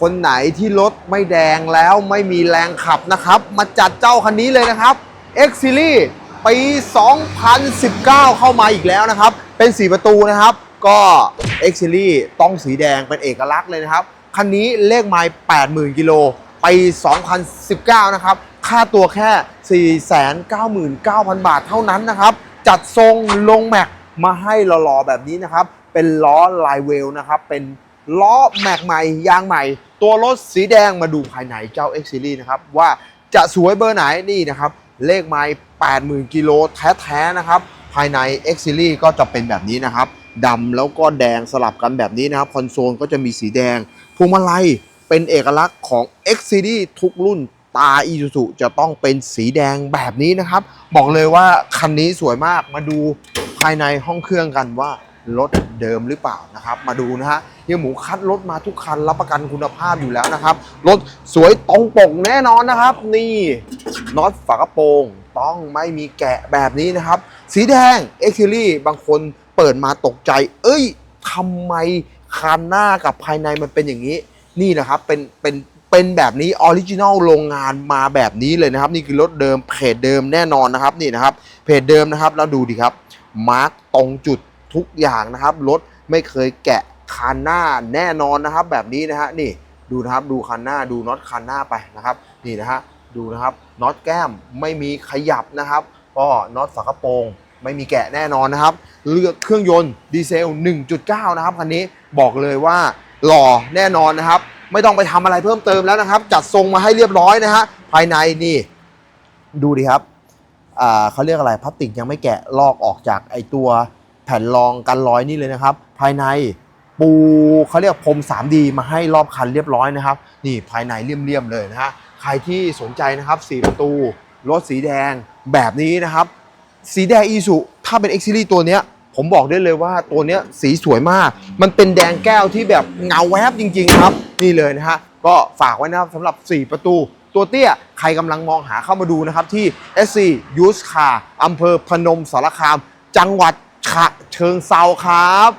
คนไหนที่รถไม่แดงแล้วไม่มีแรงขับนะครับ มาจัดเจ้าคันนี้เลยนะครับ X Series ปี 2019 เข้ามาอีกแล้วนะครับ เป็น 4 ประตูนะครับ ก็ X Series ต้องสีแดงเป็นเอกลักษณ์เลยนะครับ คันนี้เลขไมล์80,000 กิโลปี2019 นะครับ ค่าตัวแค่ 499,000 บาทเท่านั้นนะครับ จัดทรงลงแม็กมาให้หล่อๆแบบนี้นะครับ เป็นล้อลายเวลนะครับ เป็นล้อแม็กใหม่ยางใหม่ ตัวรถสีแดงมาดูภายในเจ้า X Series นะครับว่าจะสวยเบอร์ไหนนี่นะครับ เลขไมล์80,000กิโลแท้ๆนะครับ ภายใน X Series ก็จะเป็นแบบนี้นะครับดำแล้วก็แดงสลับกันแบบนี้นะครับ คอนโซลก็จะมีสีแดงพวงมาลัยเป็นเอกลักษณ์ของ X Series ทุกรุ่นตา Isuzu จะต้องเป็นสีแดงแบบนี้นะครับ บอกเลยว่าคันนี้สวยมากมาดูภายในห้องเครื่องกันว่า รถเดิมหรือเปล่านะครับ มาดูนะฮะเฮียหมูคัดรถมาทุกคันรับประกันคุณภาพอยู่แล้วนะครับ รถสวยตรงปกแน่นอนนะครับ นี่น็อตฝากระโปรงต้องไม่มีแกะแบบนี้นะครับ สีแดง X Series บางคนเปิดมาตกใจ เอ้ยทำไมคันหน้ากับภายในมันเป็นอย่างนี้ นี่นะครับ เป็นเป็นเป็นแบบนี้ออริจินอลโรงงานมาแบบนี้เลยนะครับ นี่คือรถเดิมเพจเดิมแน่นอนนะครับนี่นะครับเพจเดิมนะครับแล้วดูดิครับมาร์กตรงจุด ทุกอย่างนะครับ รถไม่เคยแกะคันหน้าแน่นอนนะครับ แบบนี้นะฮะนี่ดูนะครับดูคันหน้าดูน็อตคันหน้าไปนะครับ นี่นะฮะดูนะครับน็อตแก้มไม่มีขยับนะครับก็น็อตฝากระโปรงไม่มีแกะแน่นอนนะครับ เลือกเครื่องยนต์ดีเซล 1.9 นะครับคันนี้บอกเลยว่าหล่อแน่นอนนะครับ ไม่ต้องไปทำอะไรเพิ่มเติมแล้วนะครับ จัดทรงมาให้เรียบร้อยนะฮะภายในนี่ ดูดิครับเขาเรียกอะไรพลาสติกยังไม่แกะลอกออกจากไอตัว ผ่นรองกันรอยนี่เลยนะครับ ภายในปูเขาเรียกพรม 3D มาให้รอบคันเรียบร้อยนะครับ นี่ภายในเลี่ยมๆเลยนะฮะใครที่สนใจนะครับ4ประตูรถสีแดงแบบนี้นะครับ สีแดงอีสุถ้าเป็น X Series ตัวเนี้ยผมบอกได้เลยว่าตัวเนี้ยสีสวยมาก มันเป็นแดงแก้วที่แบบเงาแวบจริง ๆ ครับ นี่เลยนะฮะก็ฝากไว้นะครับสำหรับ 4 ประตู ตัวเตี้ยใครกำลังมองหาเข้ามาดูนะครับที่ SC Used Car อำเภอพนมสารคาม จังหวัด ฉะเชิงเซาครับ